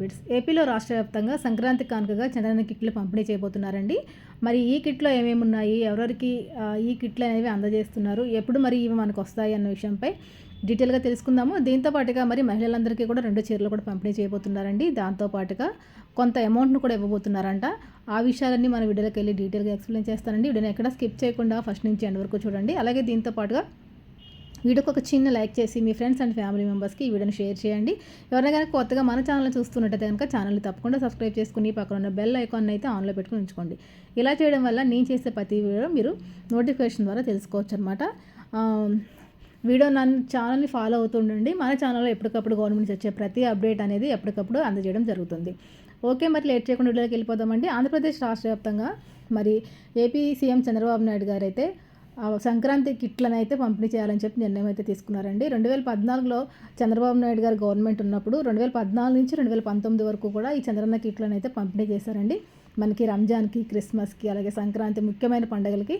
Bits ఏపీలో రాష్ట్ర వ్యాప్తంగా సంక్రాంతి కానుకగా చంద్రన్న కిట్లు పంపిణీ చేయబోతున్నారండి. మరి ఈ కిట్లో ఏమేమి ఉన్నాయి ఎవరెవరికి ఈ కిట్లు అనేవి అందజేస్తున్నారు? ఎప్పుడు మరి ఇవి మనకు వస్తాయి అన్న విషయంపై డీటెయిల్గా తెలుసుకుందాము. దీంతో పాటుగా మరి మహిళలందరికీ కూడా రెండు చీరలు కూడా పంపిణీ చేయబోతున్నారండి. దాంతో పాటుగా కొంత అమౌంట్ను కూడా ఇవ్వబోతున్నారంట. ఆ విషయాలన్నీ మన వీడియోలోకి వెళ్ళి డీటెయిల్గా ఎక్స్ప్లెయిన్ చేస్తానండి. వీడియోని ఎక్కడ స్కిప్ చేయకుండా ఫస్ట్ నుంచి ఎండ్ వరకు చూడండి. అలాగే దీంతో పాటుగా వీడియోకి ఒక చిన్న లైక్ చేసి మీ ఫ్రెండ్స్ అండ్ ఫ్యామిలీ మెంబర్స్కి ఈ వీడియోని షేర్ చేయండి. ఎవరైనా కనుక కొత్తగా మన ఛానల్ చూస్తున్నట్టయితే కనుక ఛానల్ని తప్పకుండా సబ్స్క్రైబ్ చేసుకుని పక్కన ఉన్న బెల్ ఐకాన్ అయితే ఆన్లో పెట్టుకుని ఉంచుకోండి. ఇలా చేయడం వల్ల నేను చేసే ప్రతి వీడియో మీరు నోటిఫికేషన్ ద్వారా తెలుసుకోవచ్చు అనమాట వీడియో నన్ను ఛానల్ని ఫాలో అవుతుండండి. మన ఛానల్లో ఎప్పటికప్పుడు గవర్నమెంట్ నుంచి వచ్చే ప్రతి అప్డేట్ అనేది ఎప్పటికప్పుడు అందజేయడం జరుగుతుంది. ఓకే మరి లేట్ చేయకుండా వీడియోకి వెళ్ళిపోదామండి. ఆంధ్రప్రదేశ్ రాష్ట్ర వ్యాప్తంగా మరి ఏపీ సీఎం చంద్రబాబు నాయుడు గారు అయితే సంక్రాంతి కిట్లను అయితే పంపిణీ చేయాలని చెప్పి నిర్ణయం అయితే తీసుకున్నారండి. రెండు వేల పద్నాలుగులో చంద్రబాబు నాయుడు గారు గవర్నమెంట్ ఉన్నప్పుడు రెండు వేల పద్నాలుగు నుంచి రెండు వేల పంతొమ్మిది వరకు కూడా ఈ చంద్రన్న కిట్లను అయితే పంపిణీ చేశారండి. మనకి రంజాన్కి క్రిస్మస్కి అలాగే సంక్రాంతి ముఖ్యమైన పండుగలకి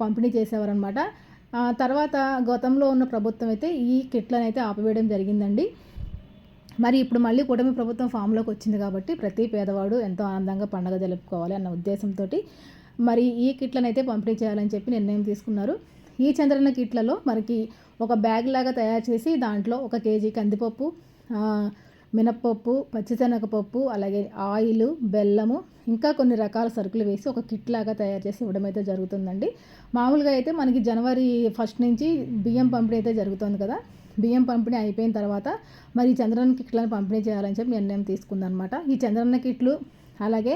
పంపిణీ చేసేవారనమాట తర్వాత గతంలో ఉన్న ప్రభుత్వం అయితే ఈ కిట్లను అయితే ఆపివేయడం జరిగిందండి. మరి ఇప్పుడు మళ్ళీ కూటమి ప్రభుత్వం ఫామ్లోకి వచ్చింది కాబట్టి ప్రతి పేదవాడు ఎంతో ఆనందంగా పండగ జరుపుకోవాలి అన్న ఉద్దేశంతో మరి ఈ కిట్లను అయితే పంపిణీ చేయాలని చెప్పి నిర్ణయం తీసుకున్నారు. ఈ చంద్రన్న కిట్లలో మనకి ఒక బ్యాగ్ లాగా తయారు చేసి దాంట్లో ఒక కేజీ కందిపప్పు మినప్పప్పు పచ్చిశనగపప్పు అలాగే ఆయిల్ బెల్లము ఇంకా కొన్ని రకాల సరుకులు వేసి ఒక కిట్ లాగా తయారు చేసి ఇవ్వడం అయితే జరుగుతుందండి. మామూలుగా అయితే మనకి జనవరి ఫస్ట్ నుంచి బియ్యం పంపిణీ అయితే జరుగుతుంది కదా. బియ్యం పంపిణీ అయిపోయిన తర్వాత మరి చంద్రన్న కిట్లను పంపిణీ చేయాలని చెప్పి నిర్ణయం తీసుకుందనమాట. ఈ చంద్రన్న కిట్లు అలాగే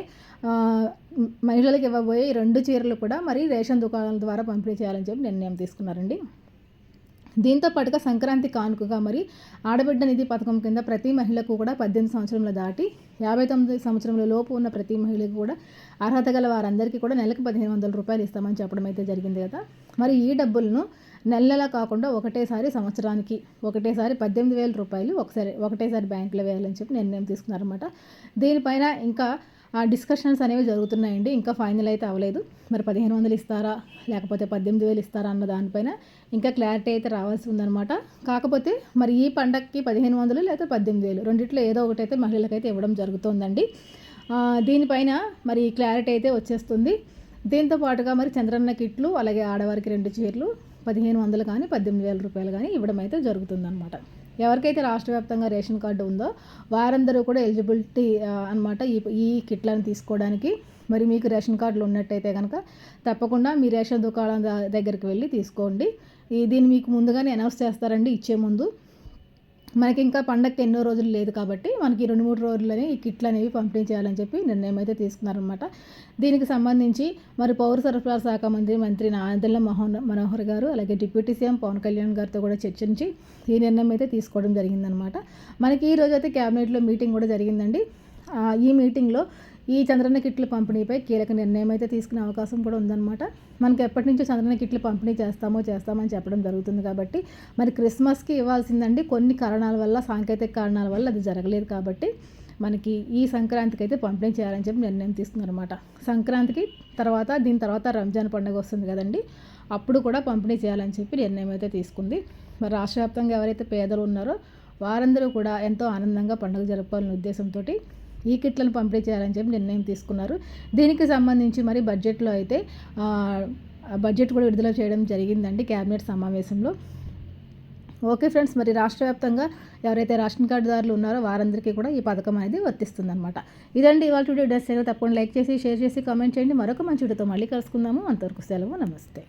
మహిళలకు ఇవ్వబోయే రెండు చీరలు కూడా మరి రేషన్ దుకాణాల ద్వారా పంపిణీ చేయాలని చెప్పి నిర్ణయం తీసుకున్నారండి. దీంతో పాటుగా సంక్రాంతి కానుకగా మరి ఆడబిడ్డ నిధి పథకం కింద ప్రతి మహిళకు కూడా పద్దెనిమిది సంవత్సరంలో దాటి యాభై తొమ్మిది సంవత్సరంలో లోపు ఉన్న ప్రతి మహిళకు కూడా అర్హత గల వారందరికీ కూడా నెలకు పదిహేను వందల రూపాయలు ఇస్తామని చెప్పడం అయితే జరిగింది కదా. మరి ఈ డబ్బులను నెల నెల కాకుండా ఒకటేసారి సంవత్సరానికి ఒకటేసారి పద్దెనిమిది వేల రూపాయలు ఒకసారి ఒకటేసారి బ్యాంకులో వేయాలని చెప్పి నిర్ణయం తీసుకున్నారన్నమాట. దీనిపైన ఇంకా డిస్కషన్స్ అనేవి జరుగుతున్నాయండి. ఇంకా ఫైనల్ అయితే అవ్వలేదు. మరి పదిహేను వందలు ఇస్తారా? లేకపోతే పద్దెనిమిది వేలు ఇస్తారా అన్న దానిపైన ఇంకా క్లారిటీ అయితే రావాల్సి ఉందన్నమాట. కాకపోతే మరి ఈ పండగకి పదిహేను వందలు లేకపోతే పద్దెనిమిది వేలు రెండిట్లో ఏదో ఒకటి అయితే మహిళలకైతే ఇవ్వడం జరుగుతుందండి. దీనిపైన మరి క్లారిటీ అయితే వచ్చేస్తుంది. దీంతో పాటుగా మరి చంద్రన్న కిట్లు అలాగే ఆడవారికి రెండు చీరలు పదిహేను వందలు కానీ పద్దెనిమిది వేల రూపాయలు కానీ ఇవ్వడం అయితే జరుగుతుందన్నమాట. ఎవరికైతే రాష్ట్ర వ్యాప్తంగా రేషన్ కార్డు ఉందో వారందరూ కూడా ఎలిజిబిలిటీ అనమాట ఈ ఈ కిట్లను తీసుకోవడానికి మరి మీకు రేషన్ కార్డులు ఉన్నట్టయితే కనుక తప్పకుండా మీ రేషన్ దుకాణం దగ్గరికి వెళ్ళి తీసుకోండి. ఈ దీన్ని మీకు ముందుగానే అనౌన్స్ చేస్తారండి ఇచ్చే ముందు. మనకి ఇంకా పండగకి ఎన్నో రోజులు లేదు కాబట్టి మనకి రెండు మూడు రోజుల్లోనే ఈ కిట్లు అనేవి పంపిణీ చేయాలని చెప్పి నిర్ణయం అయితే తీసుకున్నారనమాట దీనికి సంబంధించి మరి పౌర సరఫరాల శాఖ మంత్రి మంత్రి నాదెల్ల మోహన్ మనోహర్ గారు అలాగే డిప్యూటీ సీఎం పవన్ కళ్యాణ్ గారితో కూడా చర్చించి ఈ నిర్ణయం అయితే తీసుకోవడం జరిగిందనమాట మనకి ఈ రోజు అయితే క్యాబినెట్లో మీటింగ్ కూడా జరిగిందండి. ఈ మీటింగ్లో ఈ చంద్రన్న కిట్లు పంపిణీపై కీలక నిర్ణయం అయితే తీసుకునే అవకాశం కూడా ఉందన్నమాట. మనకి ఎప్పటి నుంచో చంద్రన్న కిట్లు పంపిణీ చేస్తామో చేస్తామని చెప్పడం జరుగుతుంది కాబట్టి మరి క్రిస్మస్కి ఇవ్వాల్సిందండి కొన్ని కారణాల వల్ల సాంకేతిక కారణాల వల్ల అది జరగలేదు కాబట్టి మనకి ఈ సంక్రాంతికి అయితే పంపిణీ చేయాలని చెప్పి నిర్ణయం తీసుకుందనమాట సంక్రాంతికి తర్వాత దీని తర్వాత రంజాన్ పండుగ వస్తుంది కదండి అప్పుడు కూడా పంపిణీ చేయాలని చెప్పి నిర్ణయం అయితే తీసుకుంది. మరి రాష్ట్ర వ్యాప్తంగా ఎవరైతే పేదలు ఉన్నారో వారందరూ కూడా ఎంతో ఆనందంగా పండుగ జరుపుకోవాలనే ఉద్దేశంతో ఈ కిట్లను పంపిణీ చేయాలని చెప్పి నిర్ణయం తీసుకున్నారు. దీనికి సంబంధించి మరి బడ్జెట్లో అయితే బడ్జెట్ కూడా విడుదల చేయడం జరిగిందండి క్యాబినెట్ సమావేశంలో. ఓకే ఫ్రెండ్స్ మరి రాష్ట్ర వ్యాప్తంగా ఎవరైతే రేషన్ కార్డుదారులు ఉన్నారో వారందరికీ కూడా ఈ పథకం అనేది వర్తిస్తుందన్నమాట. ఇదండి ఇవాళ వీడియో డ్రెస్ తప్పకుండా లైక్ చేసి షేర్ చేసి కామెంట్ చేయండి. మరొక మంచి వీడియోతో మళ్ళీ కలుసుకుందాము. అంతవరకు సెలవు. నమస్తే.